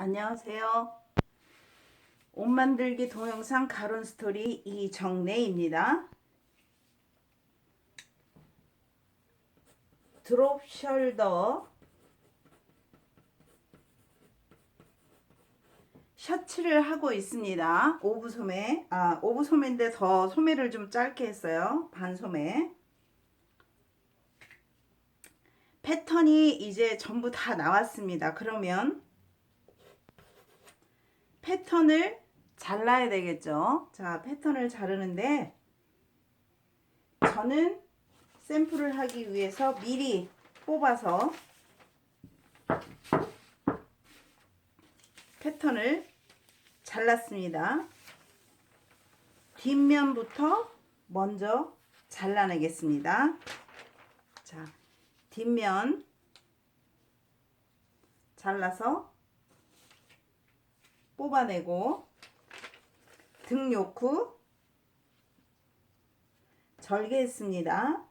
안녕하세요. 옷 만들기 동영상 가론 스토리 이정래입니다. 드롭 숄더 셔츠를 하고 있습니다. 오브 소매. 아, 오브 소매인데 더 소매를 좀 짧게 했어요. 반 소매. 패턴이 이제 전부 다 나왔습니다. 그러면 패턴을 잘라야 되겠죠. 자, 패턴을 자르는데 저는 샘플을 하기 위해서 미리 뽑아서 패턴을 잘랐습니다. 뒷면부터 먼저 잘라내겠습니다. 자, 뒷면 잘라서 뽑아내고 등 요크 절개했습니다.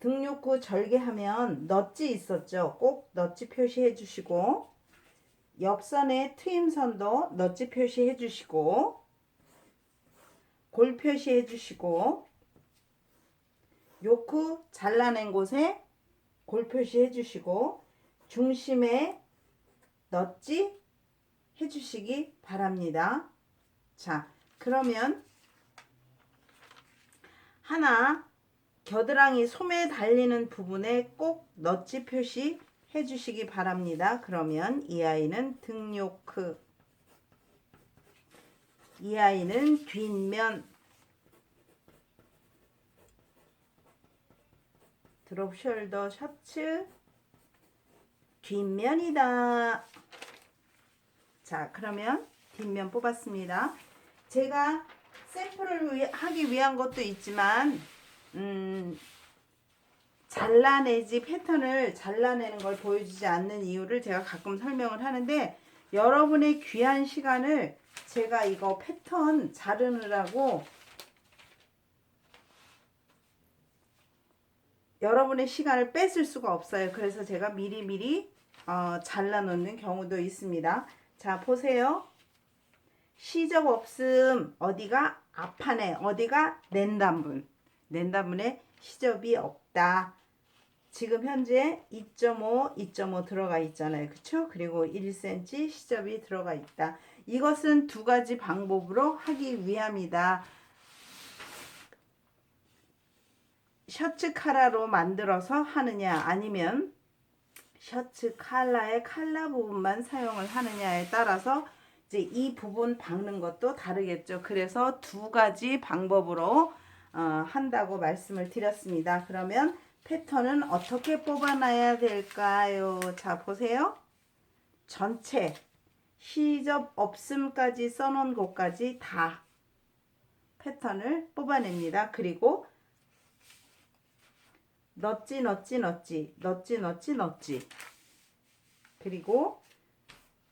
등 요크 절개하면 넛지 있었죠. 꼭 넛지 표시해 주시고 옆선에 트임선도 넛지 표시해 주시고 골 표시해 주시고 요크 잘라낸 곳에 골 표시해 주시고 중심에 넛지 해주시기 바랍니다. 자, 그러면 하나 겨드랑이 소매 달리는 부분에 꼭 넛지 표시 해주시기 바랍니다. 그러면 이 아이는 등 요크, 이 아이는 뒷면, 드롭 숄더 셔츠, 뒷면이다. 자, 그러면 뒷면 뽑았습니다. 제가 샘플을 위- 하기 위한 것도 있지만, 음, 잘라내지 패턴을 잘라내는 걸 보여주지 않는 이유를 제가 가끔 설명을 하는데, 여러분의 귀한 시간을 제가 이거 패턴 자르느라고 여러분의 시간을 뺏을 수가 없어요. 그래서 제가 미리미리 어, 잘라놓는 경우도 있습니다. 자, 보세요. 시적 없음 어디가 앞판에 어디가 낸단분 낸단분에 시접이 없다. 지금 현재 2.5, 2.5 들어가 있잖아요. 그쵸? 그리고 1cm 시접이 들어가 있다. 이것은 두 가지 방법으로 하기 위함이다. 셔츠 카라로 만들어서 하느냐 아니면 셔츠 칼라의 칼라 부분만 사용을 하느냐에 따라서 이제 이 부분 박는 것도 다르겠죠. 그래서 두 가지 방법으로 어, 한다고 말씀을 드렸습니다. 그러면 패턴은 어떻게 뽑아놔야 될까요? 자, 보세요. 전체 시접 없음까지 써놓은 곳까지 다 패턴을 뽑아냅니다. 그리고 넛지 넛지 넛지. 넛지 넛지 넛지. 그리고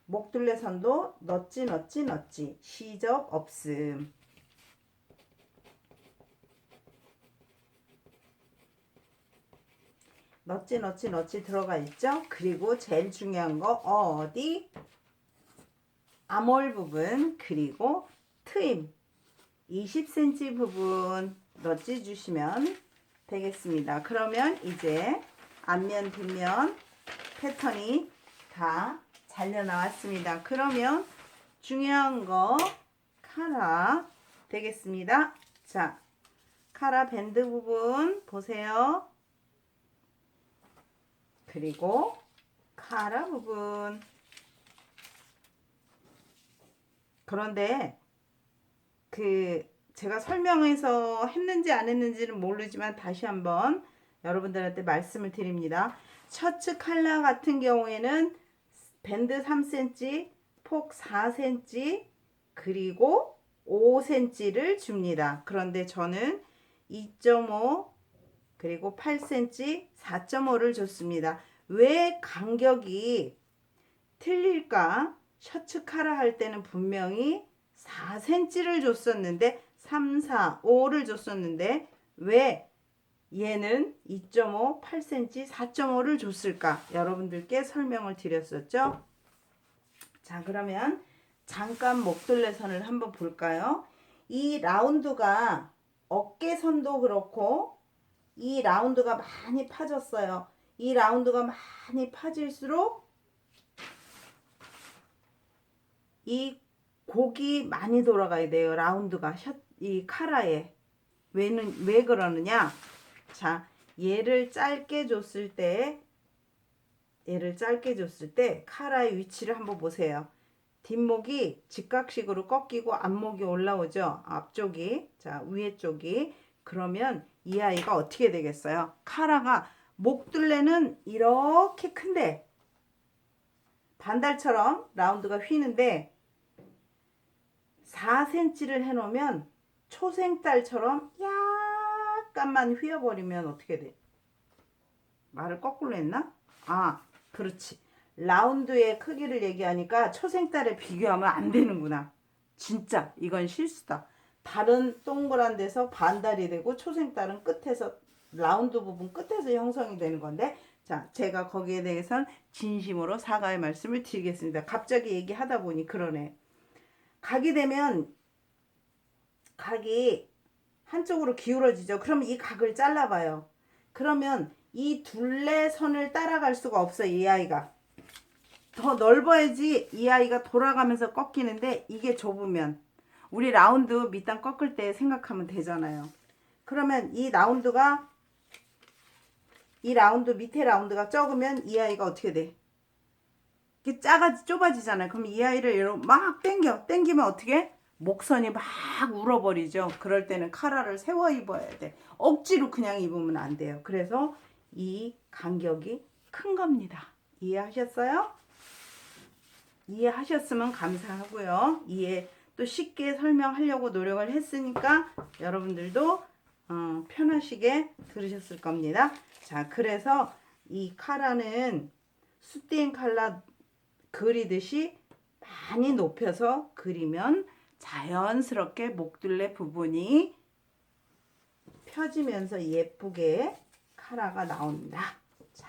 목둘레선도 넛지 넛지 넛지. 시접 없음. 넛지 넛지 넛지 들어가 있죠? 그리고 제일 중요한 거 어디? 암홀 부분 그리고 트임. 20cm 부분 넛지 주시면 되겠습니다. 그러면 이제 앞면 뒷면 패턴이 다 잘려 나왔습니다. 그러면 중요한 거 카라 되겠습니다. 자, 카라 밴드 부분 보세요. 그리고 카라 부분. 그런데 그 제가 설명해서 했는지 안 했는지는 모르지만 다시 한번 여러분들한테 말씀을 드립니다. 셔츠 칼라 같은 경우에는 밴드 3cm, 폭 4cm, 그리고 5cm를 줍니다. 그런데 저는 2.5 그리고 8cm, 4.5를 줬습니다. 왜 간격이 틀릴까? 셔츠 카라 할 때는 분명히 4cm를 줬었는데 3, 4, 5를 줬었는데 왜 얘는 2.5, 8cm, 4.5를 줬을까? 여러분들께 설명을 드렸었죠. 자, 자, 그러면 잠깐 목둘레선을 한번 볼까요? 이 라운드가 어깨선도 그렇고 이 라운드가 많이 파졌어요. 이 라운드가 많이 파질수록 이 곡이 많이 돌아가야 돼요. 라운드가 셔, 이 카라에 왜는 왜 그러느냐? 자, 얘를 짧게 줬을 때 얘를 짧게 줬을 때 카라의 위치를 한번 보세요. 뒷목이 직각식으로 꺾이고 앞목이 올라오죠. 앞쪽이 자 위에 쪽이 그러면 이 아이가 어떻게 되겠어요? 카라가 목둘레는 이렇게 큰데 반달처럼 라운드가 휘는데 4cm를 해놓으면 초생딸처럼 약간만 휘어버리면 어떻게 돼? 말을 거꾸로 했나? 아, 그렇지. 라운드의 크기를 얘기하니까 초생딸에 비교하면 안 되는구나. 진짜 이건 실수다. 다른 동그란 데서 반달이 되고 초생딸은 끝에서 라운드 부분 끝에서 형성이 되는 건데 자 제가 거기에 대해서는 진심으로 사과의 말씀을 드리겠습니다. 갑자기 얘기하다 보니 그러네. 각이 되면 각이 한쪽으로 기울어지죠. 그럼 이 각을 잘라봐요. 그러면 이 둘레 선을 따라갈 수가 없어 이 아이가. 더 넓어야지 이 아이가 돌아가면서 꺾이는데 이게 좁으면 우리 라운드 밑단 꺾을 때 생각하면 되잖아요. 그러면 이 라운드가 이 라운드 밑에 라운드가 적으면 이 아이가 어떻게 돼? 이게 작아지 좁아지잖아요. 그럼 이 아이를 이렇게 막 당겨 당기면 어떻게? 목선이 막 울어버리죠. 그럴 때는 카라를 세워 입어야 돼. 억지로 그냥 입으면 안 돼요. 그래서 이 간격이 큰 겁니다. 이해하셨어요? 이해하셨으면 감사하고요. 이해 또 쉽게 설명하려고 노력을 했으니까 여러분들도 어, 편하시게 들으셨을 겁니다. 자, 그래서 이 카라는 수땡 칼라 그리듯이 많이 높여서 그리면 자연스럽게 목둘레 부분이 펴지면서 예쁘게 카라가 나온다. 자,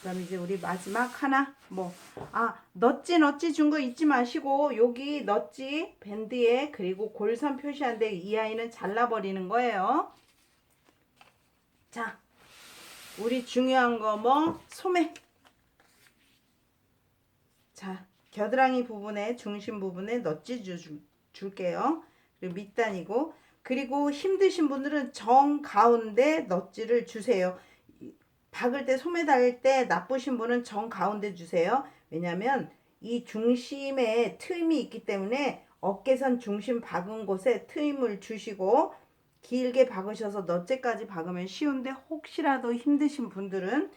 그럼 이제 우리 마지막 하나 뭐 아 넛지 넛지 준 거 잊지 마시고 여기 넛지 밴드에 그리고 골선 표시한 데 이 아이는 잘라 버리는 거예요. 자, 우리 중요한 거 뭐 소매. 자, 겨드랑이 부분에 중심 부분에 넛지 줄게요. 그리고 밑단이고 그리고 힘드신 분들은 정 가운데 넛지를 주세요. 박을 때 소매 달릴 때 나쁘신 분은 정 가운데 주세요. 왜냐면 이 중심에 트임이 있기 때문에 어깨선 중심 박은 곳에 트임을 주시고 길게 박으셔서 넛째까지 박으면 쉬운데 혹시라도 힘드신 분들은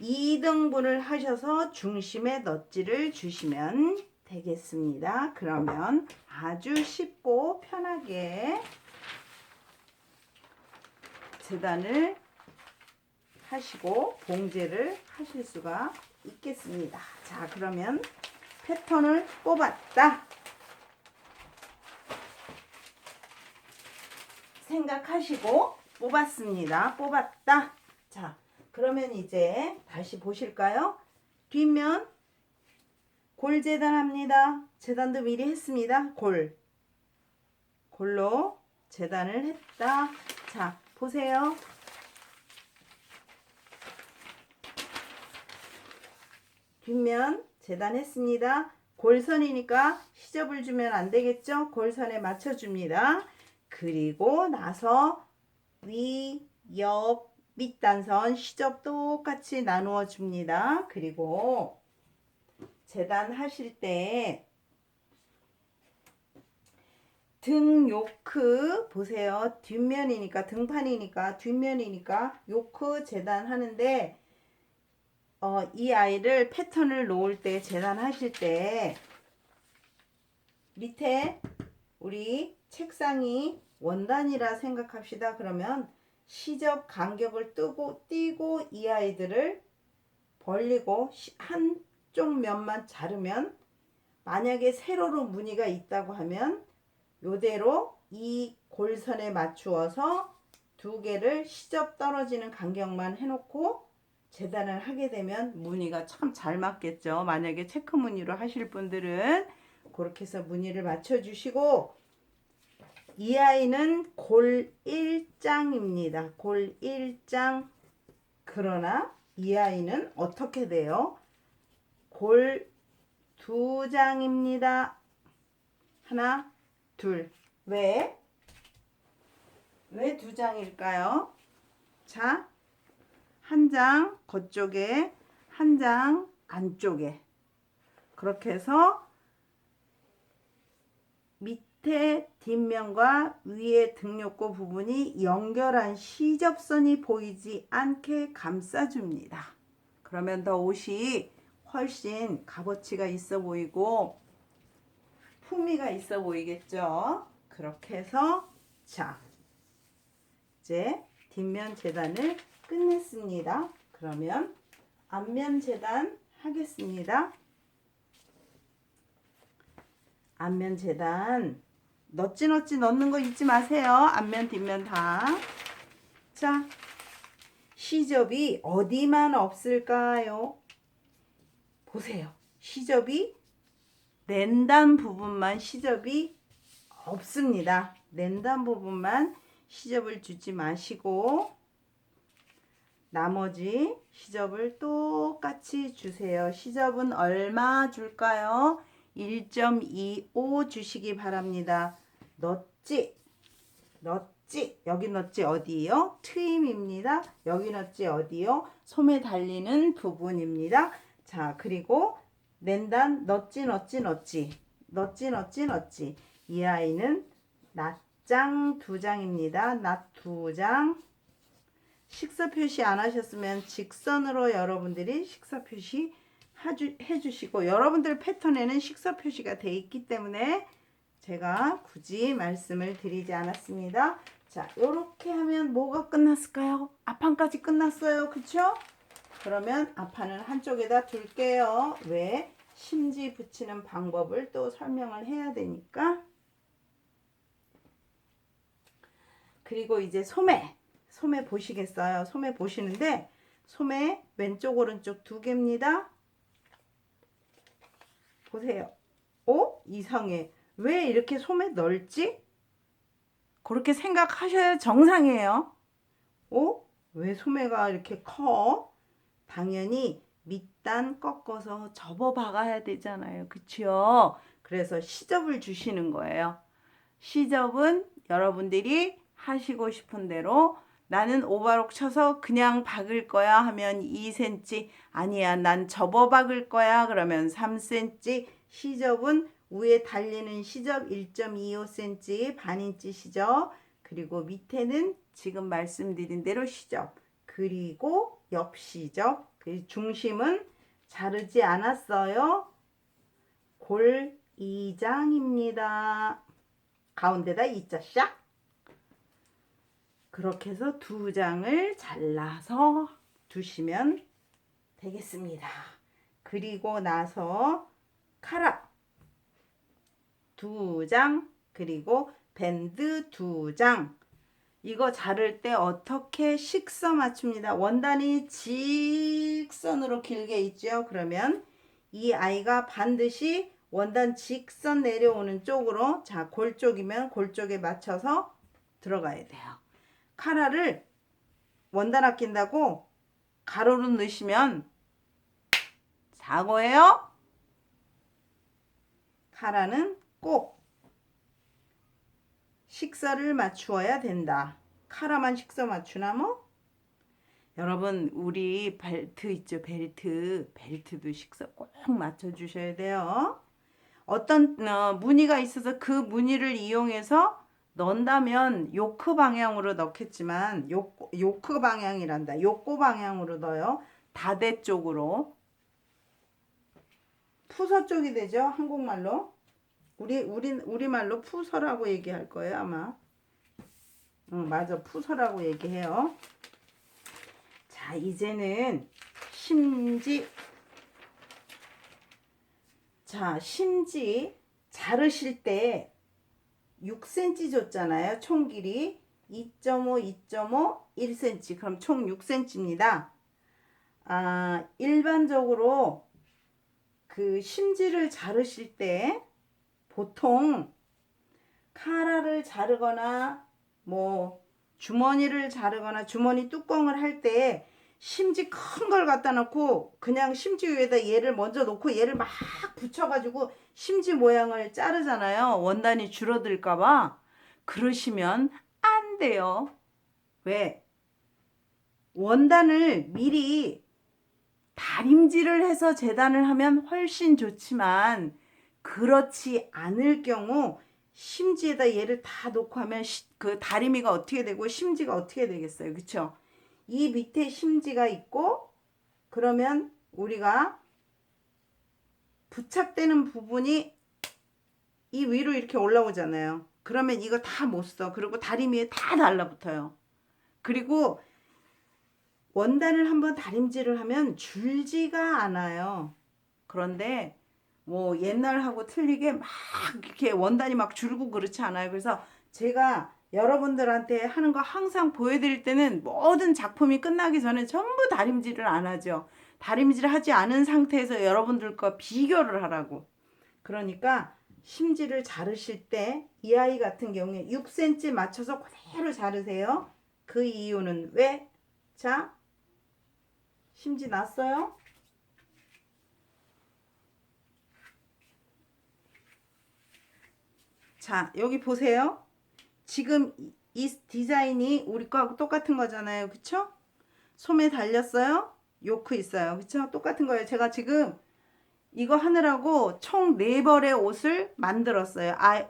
2등분을 하셔서 중심에 넛지를 주시면 되겠습니다. 그러면 아주 쉽고 편하게 재단을 하시고 봉제를 하실 수가 있겠습니다. 자, 그러면 패턴을 뽑았다. 생각하시고 뽑았습니다. 뽑았다. 자, 그러면 이제 다시 보실까요? 뒷면 골 재단합니다. 재단도 미리 했습니다. 골. 골로 재단을 했다. 자, 보세요. 뒷면 재단했습니다. 골선이니까 시접을 주면 안 되겠죠? 골선에 맞춰줍니다. 그리고 나서 위, 옆, 밑단선 시접 똑같이 나누어 줍니다. 그리고 재단 하실 때 등 요크 보세요. 뒷면이니까 등판이니까 뒷면이니까 요크 재단 하는데 어, 이 아이를 패턴을 놓을 때 재단하실 때 밑에 우리 책상이 원단이라 생각합시다. 그러면 시접 간격을 뜨고 띄고 이 아이들을 벌리고 한쪽 면만 자르면 만약에 세로로 무늬가 있다고 하면 요대로 이 골선에 맞추어서 두 개를 시접 떨어지는 간격만 해놓고 재단을 하게 되면 무늬가 참 잘 맞겠죠. 만약에 체크 무늬로 하실 분들은 그렇게 해서 무늬를 맞춰주시고 이 아이는 골 1장입니다. 골 1장 그러나 이 아이는 어떻게 돼요? 골 2장입니다. 하나, 둘. 왜? 왜 두 장일까요? 자, 한 장 겉쪽에, 한 장 안쪽에. 그렇게 해서 밑에 뒷면과 위에 등록고 부분이 연결한 시접선이 보이지 않게 감싸줍니다. 그러면 더 옷이 훨씬 값어치가 있어 보이고 품위가 있어 보이겠죠? 그렇게 해서 자 이제 뒷면 재단을 끝냈습니다. 그러면 앞면 재단 하겠습니다. 앞면 재단 넛지 넛지 넣는 거 잊지 마세요. 앞면 뒷면 다. 자 시접이 어디만 없을까요? 보세요. 시접이 랜단 부분만 시접이 없습니다. 랜단 부분만 시접을 주지 마시고 나머지 시접을 똑같이 주세요. 시접은 얼마 줄까요? 1.25 주시기 바랍니다. 넛지, 넛지, 여기 넛지 어디요? 트임입니다. 여기 넛지 어디요? 소매 달리는 부분입니다. 자, 그리고 랜단 넛지, 넛지, 넛지, 넛지, 넛지, 넛지. 이 아이는 낫장 두 장입니다. 낫 두 장. 식사 표시 안 하셨으면 직선으로 여러분들이 식사 표시 해주시고 여러분들 패턴에는 식사 표시가 돼 있기 때문에 제가 굳이 말씀을 드리지 않았습니다. 자, 이렇게 하면 뭐가 끝났을까요? 앞판까지 끝났어요. 그쵸? 그러면 앞판은 한쪽에다 둘게요. 왜? 심지 붙이는 방법을 또 설명을 해야 되니까. 그리고 이제 소매. 소매 보시겠어요? 소매 보시는데 소매 왼쪽 오른쪽 두 개입니다. 보세요. 어? 이상해. 왜 이렇게 소매 넓지? 그렇게 생각하셔야 정상이에요. 어? 왜 소매가 이렇게 커? 당연히 밑단 꺾어서 접어 박아야 되잖아요. 그쵸? 그래서 시접을 주시는 거예요. 시접은 여러분들이 하시고 싶은 대로 나는 오바록 쳐서 그냥 박을 거야 하면 2cm 아니야 난 접어 박을 거야 그러면 3cm 시접은 위에 달리는 시접 1.25cm 반인치 시접 그리고 밑에는 지금 말씀드린 대로 시접 그리고 옆 시접 그 중심은 자르지 않았어요. 골 2장입니다. 가운데다 2자 샥. 그렇게 해서 두 장을 잘라서 두시면 되겠습니다. 그리고 나서 카라 두 장, 그리고 밴드 두 장. 이거 자를 때 어떻게 식서 맞춥니다. 원단이 직선으로 길게 있죠. 그러면 이 아이가 반드시 원단 직선 내려오는 쪽으로 자, 골 쪽이면 골 쪽에 맞춰서 들어가야 돼요. 카라를 원단 아낀다고 가로로 넣으시면 사고예요. 카라는 꼭 식사를 맞추어야 된다. 카라만 식사 맞추나 뭐? 여러분 우리 벨트 있죠 벨트 벨트도 식사 꼭 맞춰 주셔야 돼요. 어떤 어, 무늬가 있어서 그 무늬를 이용해서 넣는다면 요크 방향으로 넣겠지만 요, 요크 방향이란다. 요코 방향으로 넣어요. 다대 쪽으로. 푸서 쪽이 되죠. 한국말로. 우리 우리 우리말로 푸서라고 얘기할 거예요, 아마. 응, 맞아. 푸서라고 얘기해요. 자, 이제는 심지 자, 심지 자르실 때 6cm 줬잖아요. 총 길이 2.5, 2.5, 1cm. 그럼 총 6cm입니다. 아, 아, 일반적으로 그 심지를 자르실 때 보통 카라를 자르거나 뭐 주머니를 자르거나 주머니 뚜껑을 할 때 심지 큰 걸 갖다 놓고 그냥 심지 위에다 얘를 먼저 놓고 얘를 막 붙여가지고 심지 모양을 자르잖아요. 원단이 줄어들까봐. 그러시면 안 돼요. 왜? 원단을 미리 다림질을 해서 재단을 하면 훨씬 좋지만 그렇지 않을 경우 심지에다 얘를 다 놓고 하면 시- 그 다리미가 어떻게 되고 심지가 어떻게 되겠어요. 그쵸? 이 밑에 심지가 있고 그러면 우리가 부착되는 부분이 이 위로 이렇게 올라오잖아요. 그러면 이거 다 못 써. 그리고 다리미에 다 달라붙어요. 그리고 원단을 한번 다림질을 하면 줄지가 않아요. 그런데 뭐 옛날하고 틀리게 막 이렇게 원단이 막 줄고 그렇지 않아요. 그래서 제가 여러분들한테 하는 거 항상 보여드릴 때는 모든 작품이 끝나기 전에 전부 다림질을 안 하죠. 다림질 하지 않은 상태에서 여러분들과 비교를 하라고. 그러니까 심지를 자르실 때 이 아이 같은 경우에 6cm 맞춰서 그대로 자르세요. 그 이유는 왜? 자, 심지 났어요? 자, 여기 보세요. 지금 이- 이 디자인이 우리 거하고 똑같은 거잖아요. 그쵸? 소매 달렸어요? 요크 있어요. 그쵸? 똑같은 거예요. 제가 지금 이거 하느라고 총 4벌의 옷을 만들었어요. 아,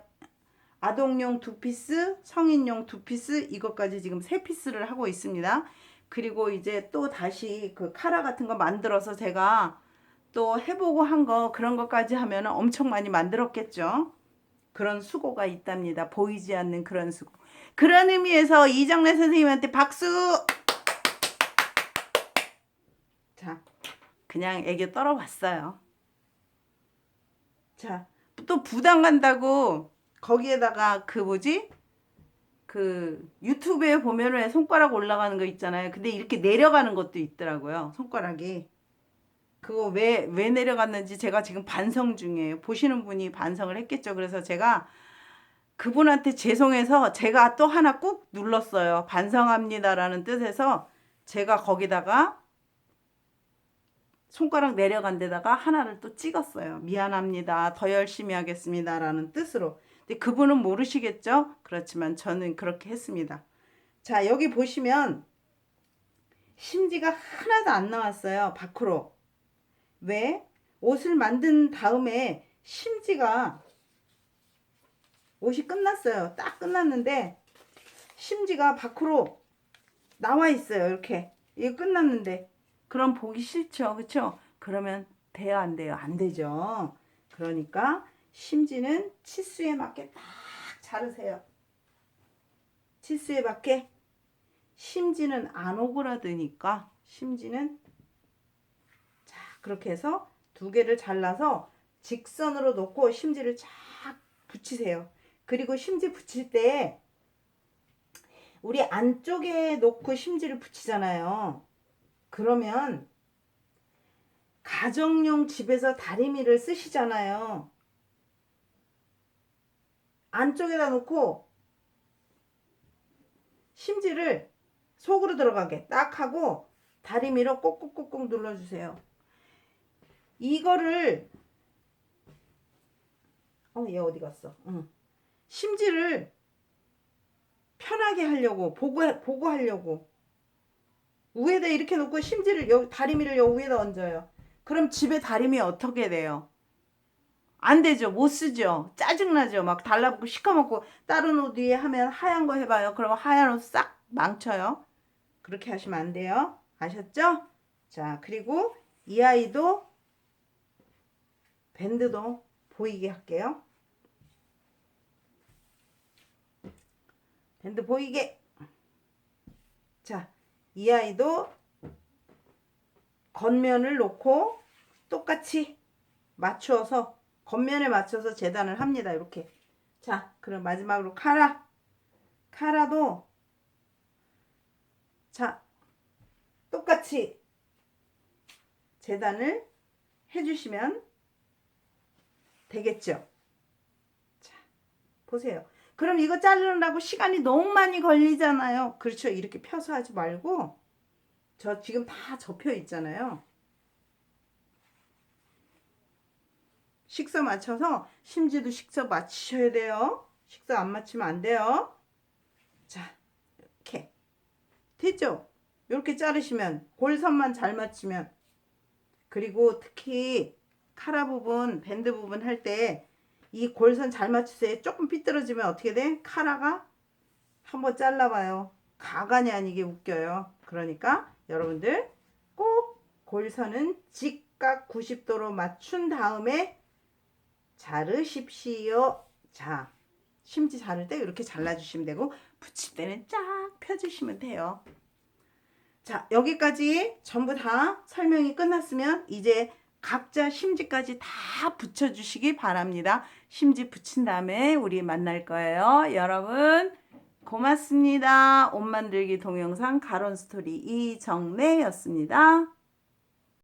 아동용 두 피스, 성인용 두 피스, 이것까지 지금 세 피스를 하고 있습니다. 그리고 이제 또 다시 그 카라 같은 거 만들어서 제가 또 해보고 한 거 그런 것까지 하면 엄청 많이 만들었겠죠. 그런 수고가 있답니다. 보이지 않는 그런 수고. 그런 의미에서 이정래 선생님한테 박수! 자, 그냥 애교 떨어봤어요. 자, 또 부담 간다고 거기에다가 그 뭐지? 그 유튜브에 보면은 왜 손가락 올라가는 거 있잖아요. 근데 이렇게 내려가는 것도 있더라고요. 손가락이. 그거 왜, 왜 내려갔는지 제가 지금 반성 중이에요. 보시는 분이 반성을 했겠죠. 그래서 제가 그분한테 죄송해서 제가 또 하나 꾹 눌렀어요. 반성합니다라는 뜻에서 제가 거기다가 손가락 내려간 데다가 하나를 또 찍었어요. 미안합니다. 더 열심히 하겠습니다 라는 뜻으로. 근데 그분은 모르시겠죠? 그렇지만 저는 그렇게 했습니다. 자, 여기 보시면 심지가 하나도 안 나왔어요. 밖으로. 왜? 옷을 만든 다음에 심지가 옷이 끝났어요. 딱 끝났는데 심지가 밖으로 나와 있어요. 이렇게. 이거 끝났는데. 그럼 보기 싫죠. 그쵸? 그러면 돼요? 안 돼요? 안 되죠. 그러니까 심지는 치수에 맞게 딱 자르세요. 치수에 맞게 심지는 안 오그라드니까 심지는 자 그렇게 해서 두 개를 잘라서 직선으로 놓고 심지를 쫙 붙이세요. 그리고 심지 붙일 때 우리 안쪽에 놓고 심지를 붙이잖아요. 그러면 가정용 집에서 다리미를 쓰시잖아요. 안쪽에다 놓고 심지를 속으로 들어가게 딱 하고 다리미로 꼭꼭꼭꼭 눌러주세요. 이거를 어 얘 어디 갔어? 응. 심지를 편하게 하려고 보고 보고 하려고 위에다 이렇게 놓고 심지를 여 다리미를 여 위에다 얹어요. 그럼 집에 다리미 어떻게 돼요? 안 되죠. 못 쓰죠. 짜증나죠. 막 달라붙고 시커멓고 다른 옷 위에 하면 하얀 거 해봐요. 그러면 하얀 옷 싹 망쳐요. 그렇게 하시면 안 돼요. 아셨죠? 자, 그리고 이 아이도 밴드도 보이게 할게요. 밴드 보이게. 자, 이 아이도 겉면을 놓고 똑같이 맞추어서 겉면에 맞춰서 재단을 합니다. 이렇게. 자, 그럼 마지막으로 카라. 카라도 자, 똑같이 재단을 해주시면 되겠죠. 자, 보세요. 그럼 이거 자르느라고 시간이 너무 많이 걸리잖아요. 그렇죠. 이렇게 펴서 하지 말고 저 지금 다 접혀 있잖아요. 식사 맞춰서 심지도 식사 맞추셔야 돼요. 식사 안 맞추면 안 돼요. 자, 이렇게 됐죠? 이렇게 자르시면 골선만 잘 맞추면 그리고 특히 카라 부분, 밴드 부분 할 때 이 골선 잘 맞추세요. 조금 삐뚤어지면 어떻게 돼? 카라가 한번 잘라봐요. 가관이 아니게 웃겨요. 그러니까 여러분들 꼭 골선은 직각 90도로 맞춘 다음에 자르십시오. 자, 심지 자를 때 이렇게 잘라주시면 되고 붙일 때는 쫙 펴주시면 돼요. 자, 여기까지 전부 다 설명이 끝났으면 이제 각자 심지까지 다 붙여주시기 바랍니다. 심지 붙인 다음에 우리 만날 거예요. 여러분, 고맙습니다. 옷 만들기 동영상 가론 스토리 이정래였습니다.